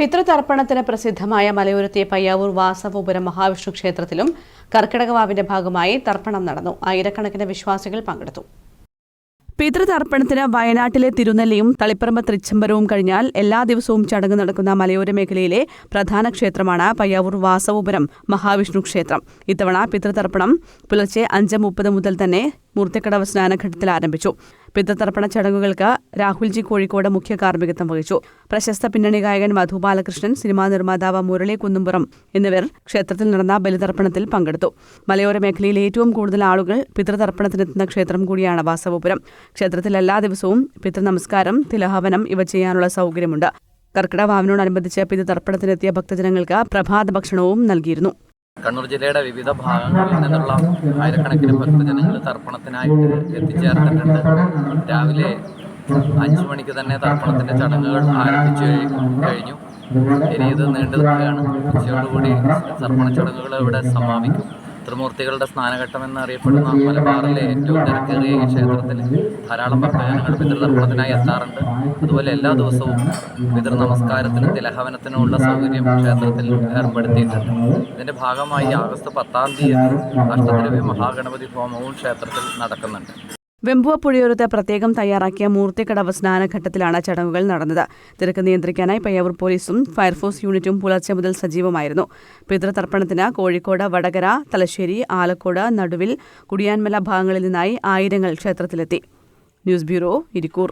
പിതൃതർപ്പണത്തിന് പ്രസിദ്ധമായ മലയോരത്തെ പയ്യാവൂർ വാസവപുരം മഹാവിഷ്ണു ക്ഷേത്രത്തിലും കർക്കിടകവാവിന്റെ ഭാഗമായി തർപ്പണം നടന്നു. ആയിരക്കണക്കിന് വിശ്വാസികൾ പങ്കെടുത്തു. പിതൃതർപ്പണത്തിന് വയനാട്ടിലെ തിരുനെല്ലിയും തളിപ്പറമ്പ് തൃച്ചംബരവും കഴിഞ്ഞാൽ എല്ലാ ദിവസവും ചടങ്ങ് നടക്കുന്ന മലയോര മേഖലയിലെ പ്രധാന ക്ഷേത്രമാണ് പയ്യാവൂർ വാസവപുരം മഹാവിഷ്ണു ക്ഷേത്രം. ഇത്തവണ പിതൃതർപ്പണം പുലർച്ചെ അഞ്ച് മുപ്പത് മുതൽ തന്നെ മൂർത്തിക്കടവ് സ്നാനഘട്ടത്തിൽ ആരംഭിച്ചു. പിതൃതർപ്പണ ചടങ്ങുകൾക്ക് രാഹുൽജി കോഴിക്കോട് മുഖ്യ കാർമ്മികത്വം വഹിച്ചു. പ്രശസ്ത പിന്നണി ഗായകൻ മധു ബാലകൃഷ്ണൻ സിനിമാ നിർമ്മാതാവ് മുരളി കുന്നുംപുറം എന്നിവർ ക്ഷേത്രത്തിൽ നടന്ന ബലിതർപ്പണത്തിൽ പങ്കെടുത്തു. മലയോര മേഖലയിൽ ഏറ്റവും കൂടുതൽ ആളുകൾ പിതൃതർപ്പണത്തിനെത്തുന്ന ക്ഷേത്രം കൂടിയാണ് വാസവപുരം. ക്ഷേത്രത്തിൽ എല്ലാ ദിവസവും പിതൃനമസ്കാരം തിലഹവനം ഇവ ചെയ്യാനുള്ള സൗകര്യമുണ്ട്. കർക്കിടവാവിനോടനുബന്ധിച്ച് പിതൃതർപ്പണത്തിനെത്തിയ ഭക്തജനങ്ങൾക്ക് പ്രഭാത ഭക്ഷണവും നൽകിയിരുന്നു. കണ്ണൂർ ജില്ലയുടെ വിവിധ ഭാഗങ്ങളിൽ നിന്നുള്ള ആയിരക്കണക്കിന് ഭക്തജനങ്ങൾ തർപ്പണത്തിനായിട്ട് എത്തിച്ചേർന്നിട്ടുണ്ട്. രാവിലെ അഞ്ചു മണിക്ക് തന്നെ തർപ്പണത്തിന്റെ ചടങ്ങുകൾ ആരംഭിച്ചു കഴിഞ്ഞു. ഇനി ഇത് നീണ്ടു നിൽക്കുകയാണ്. ഉച്ചയോടുകൂടി തർപ്പണ ചടങ്ങുകൾ ഇവിടെ സമാപിക്കും. ത്രിമൂർത്തികളുടെ സ്നാനഘട്ടം എന്നറിയപ്പെടുന്ന മലബാറിലെ ഏറ്റവും തിരക്കേറിയ ഈ ക്ഷേത്രത്തിൽ ധാരാളം ഭക്തജനങ്ങൾ പിതൃതർപ്പണത്തിനായി എത്താറുണ്ട്. അതുപോലെ എല്ലാ ദിവസവും പിതൃ നമസ്കാരത്തിനും തിലഹവനത്തിനുമുള്ള സൗകര്യം ക്ഷേത്രത്തിൽ ഏർപ്പെടുത്തിയിട്ടുണ്ട്. ഇതിന്റെ ഭാഗമായി ആഗസ്റ്റ് പത്താം തീയതി അഷ്ടദ്രവ്യ മഹാഗണപതി ഹോമവും ക്ഷേത്രത്തിൽ നടക്കുന്നുണ്ട്. വെമ്പുവ പുഴയോരത്ത് പ്രത്യേകം തയ്യാറാക്കിയ മൂർത്തിക്കടവ് സ്നാനഘട്ടത്തിലാണ് ചടങ്ങുകൾ നടന്നത്. തിരക്ക് നിയന്ത്രിക്കാനായി പയ്യാവൂർ പോലീസും ഫയർഫോഴ്സ് യൂണിറ്റും പുലർച്ചെ മുതൽ സജീവമായിരുന്നു. പിതൃതർപ്പണത്തിന് കോഴിക്കോട് വടകര തലശ്ശേരി ആലക്കോട് നടുവിൽ കുടിയാൻമല ഭാഗങ്ങളിൽ നിന്നായി ആയിരങ്ങൾ ക്ഷേത്രത്തിലെത്തി. News bureau Irikkur.